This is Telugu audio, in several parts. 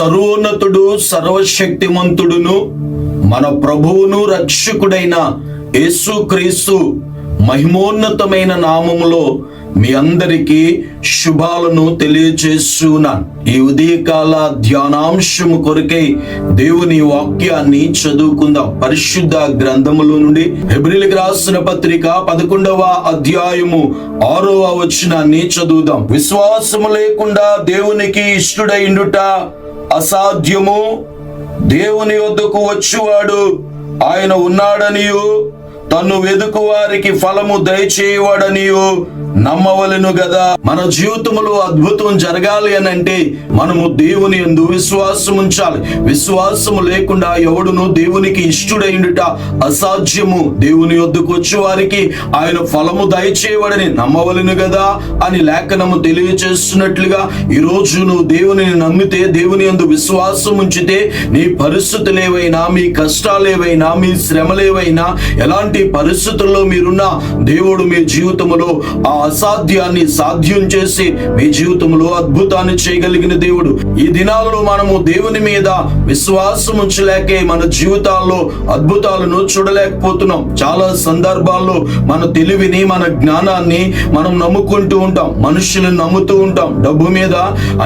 సర్వోన్నతుడు సర్వశక్తిమంతుడును మన ప్రభువును రక్షకుడైన యేసుక్రీస్తు మహిమోన్నతమైన నామములో మీ అందరికీ శుభాలను తెలియచేస్తున్నాను. ఈ ఉదయకాల ధ్యానాంశము కొరకై దేవుని వాక్యాన్ని చదువుకుందాం. పరిశుద్ధ గ్రంథముల నుండి హెబ్రిల్కి రాసిన పత్రిక పదకొండవ అధ్యాయము ఆరవ వచనాన్ని చదువుదాం. విశ్వాసము లేకుండా దేవునికి ఇష్టడైండుట అసాధ్యము. దేవుని వద్దకు వచ్చువాడు ఆయన ఉన్నాడనియు తను వెదుకు వారికి ఫలము దయచేయవాడనియు. నమ్మవలను కదా మన జీవితంలో అద్భుతం జరగాలి అని అంటే మనము దేవుని యందు విశ్వాసం ఉంచాలి విశ్వాసము లేకుండా ఎవడును దేవునికి ఇష్టుడైండుట అసాధ్యము. దేవుని వద్దకు వచ్చి వారికి ఆయన ఫలము దయచేయవడని నమ్మవలను కదా అని లేఖనము తెలియచేస్తున్నట్లుగా ఈ నువ్వు దేవుని నమ్మితే దేవుని యందు విశ్వాసం ఉంచితే నీ పరిస్థితులేవైనా మీ కష్టాలు ఏవైనా మీ శ్రమలేవైనా ఎలాంటి పరిస్థితుల్లో మీరున్నా దేవుడు మీ జీవితంలో ఆ అసాధ్యాన్ని సాధ్యం చేసి మీ జీవితంలో అద్భుతాన్ని చేయగలిగిన దేవుడు. ఈ దినాలలో మనము దేవుని మీద విశ్వాసం ఉంచలేకే మన జీవితాల్లో అద్భుతాలను చూడలేకపోతున్నాం. చాలా సందర్భాల్లో మన తెలివిని మన జ్ఞానాన్ని మనం నమ్ముకుంటూ ఉంటాం. మనుషులను నమ్ముతూ ఉంటాం. డబ్బు మీద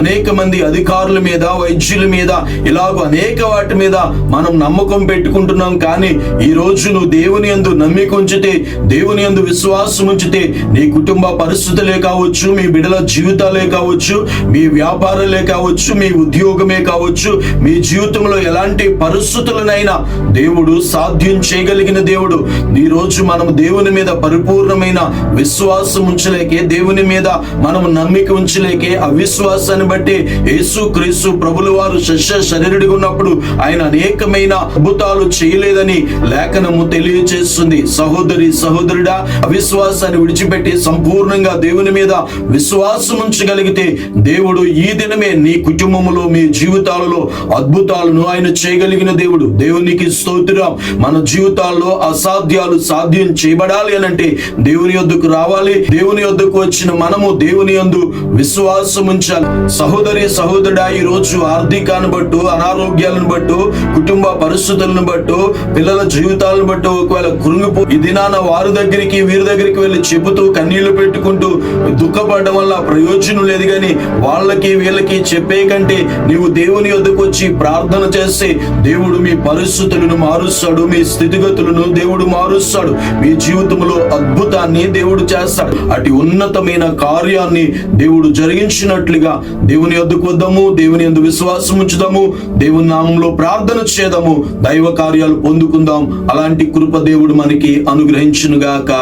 అనేక మంది అధికారుల మీద వైద్యుల మీద ఇలాగ అనేక వాటి మీద మనం నమ్మకం పెట్టుకుంటున్నాం. కానీ ఈ రోజు నువ్వు దేవుని యందు నమ్మిక ఉంచితే దేవుని యందు విశ్వాసం ఉంచితే నీ కుటుంబ పరిస్థితులే కావచ్చు మీ బిడ్డల జీవితాలే కావచ్చు మీ వ్యాపారాలే కావచ్చు మీ ఉద్యోగమే కావచ్చు మీ జీవితంలో ఎలాంటి పరిస్థితులనైనా దేవుడు సాధ్యం చేయగలిగిన దేవుడు. ఈ రోజు మనం దేవుని మీద పరిపూర్ణమైన విశ్వాసం ఉంచలేకే దేవుని మీద మనం నమ్మిక ఉంచలేకే అవిశ్వాసాన్ని బట్టి యేసు క్రీస్తు ప్రభులు వారు శిష్య శరీరుడిగా ఉన్నప్పుడు ఆయన అనేకమైన అద్భుతాలు చేయలేదని లేఖనము తెలియజేస్తుంది సహోదరి సహోదరుడా అవిశ్వాసాన్ని విడిచిపెట్టి సంపూర్ణ సంపూర్ణంగా దేవుని మీద విశ్వాసం ఉంచగలిగితే దేవుడు ఈ దినమే నీ కుటుంబంలో మీ జీవితాలలో అద్భుతాలను ఆయన చేయగలిగిన దేవుడు. దేవునికి స్తోత్రం. మన జీవితాల్లో అసాధ్యాలు సాధ్యం చేయబడాలి అని అంటే దేవుని యొద్దకు రావాలి. దేవుని యొద్దకు వచ్చిన మనము దేవుని యందు విశ్వాసం ఉంచాలి. సహోదరి సహోదరుడా ఈ రోజు ఆర్థికాన్ని బట్టు అనారోగ్యాలను బట్టు కుటుంబ పరిస్థితులను బట్టు పిల్లల జీవితాలను బట్టు ఒకవేళ కురుంగిపో ఈ దినాన వారి దగ్గరికి వీరి దగ్గరికి వెళ్ళి చెబుతూ కన్నీళ్ళు పెట్టుకుంటూ దుఃఖపడడం వల్ల ప్రయోజనం లేదు కానీ వాళ్ళకి వీళ్ళకి చెప్పే కంటే నీవు దేవుని వద్దకు వచ్చి ప్రార్థన చేస్తే దేవుడు మీ పరిస్థితులను మారుస్తాడు మీ స్థితిగతులను దేవుడు మారుస్తాడు మీ జీవితంలో అద్భుతాన్ని దేవుడు చేస్తాడు. అటు ఉన్నతమైన కార్యాన్ని దేవుడు జరిగించినట్లుగా దేవుని వద్దకు వద్దాము దేవుని ఎందుకు విశ్వాసం ఉంచుదాము దేవుని నామంలో ప్రార్థన చేద్దాము దైవ కార్యాలు పొందుకుందాం. అలాంటి కృప దేవుడు మనకి అనుగ్రహించునుగాక.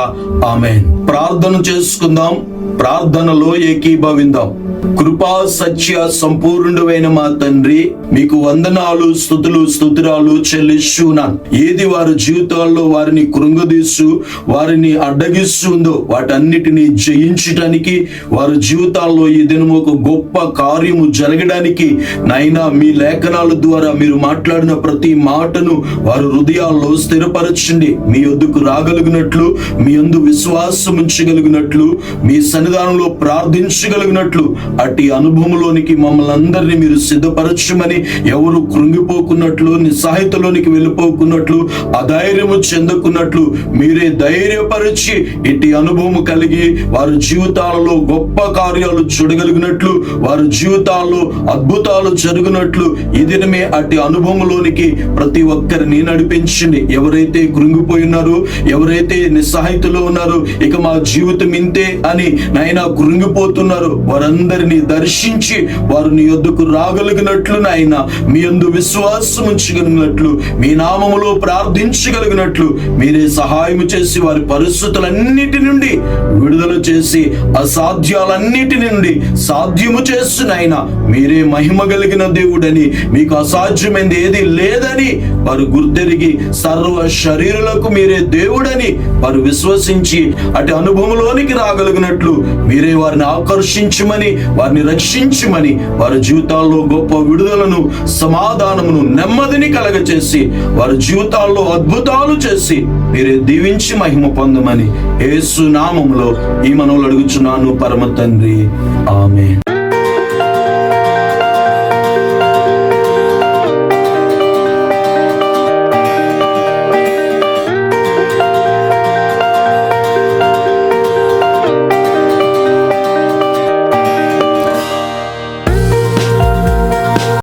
ఆమె ప్రార్థన చేసుకు తెలుసుకుందాం ప్రార్థనలో ఏకీభవిందాం. కృపా సత్య సంపూర్ణుడైన మా తండ్రి మీకు వందనాలు స్థుతులు స్థుతురాలు చెల్లిస్తున్నాను ఏది వారి జీవితాల్లో వారిని కృంగదీస్తూ వారిని అడ్డగిస్తుందో వాటన్నిటిని జయించటానికి వారి జీవితాల్లో ఈ దినము ఒక గొప్ప కార్యము జరగడానికి నైనా మీ లేఖనాల ద్వారా మీరు మాట్లాడిన ప్రతి మాటను వారి హృదయాల్లో స్థిరపరచండి. మీ వద్దకు రాగలిగినట్లు మీ అందు విశ్వాసం ఉంచగలిగినట్లు మీ సన్నిధానంలో ప్రార్థించగలిగినట్లు అటు అనుభవంలోనికి మమ్మల్ని అందరినీ మీరు సిద్ధపరచమని ఎవరు కృంగిపోకున్నట్లు నిస్సాహితలోనికి వెళ్ళిపోకున్నట్లు అధైర్యము చెందకున్నట్లు మీరే ధైర్యపరిచి ఇటు అనుభవం కలిగి వారి జీవితాలలో గొప్ప కార్యాలు చూడగలిగినట్లు వారి జీవితాల్లో అద్భుతాలు జరుగునట్లు ఇదినమే అటు అనుభవంలోనికి ప్రతి ఒక్కరిని నడిపించండి. ఎవరైతే కృంగిపోయినారో ఎవరైతే నిస్సాహితులు ఉన్నారో ఇక మా జీవితం ఇంతే అని నాయన కృంగిపోతున్నారు. వారిని దర్శించి వారిని నీ యొద్దకు రాగలిగినట్లు నాయన మీ అందు విశ్వాసం ఉంచగలిగినట్లు మీ నామములో ప్రార్థించగలిగినట్లు మీరే సహాయం చేసి వారి పరిస్థితులన్నిటి నుండి విడుదల చేసి అసాధ్యాలన్నిటి నుండి సాధ్యము చేసి నాయన మీరే మహిమ కలిగిన దేవుడని మీకు అసాధ్యమైంది ఏది లేదని వారు గుర్తెరిగి సర్వ శరీరులకు మీరే దేవుడని వారు విశ్వసించి అటు అనుభవంలోనికి రాగలిగినట్లు మీరే వారిని ఆకర్షించమని వారిని రక్షించమని వారి జీవితాల్లో గొప్ప విడుదలను సమాధానమును నెమ్మదిని కలగచేసి వారి జీవితాల్లో అద్భుతాలు చేసి మీరే దీవించి మహిమ పొందమని ఏసునామంలో ఈ మనవులు అడుగుచున్నాను పరమ తండ్రి. ఆమె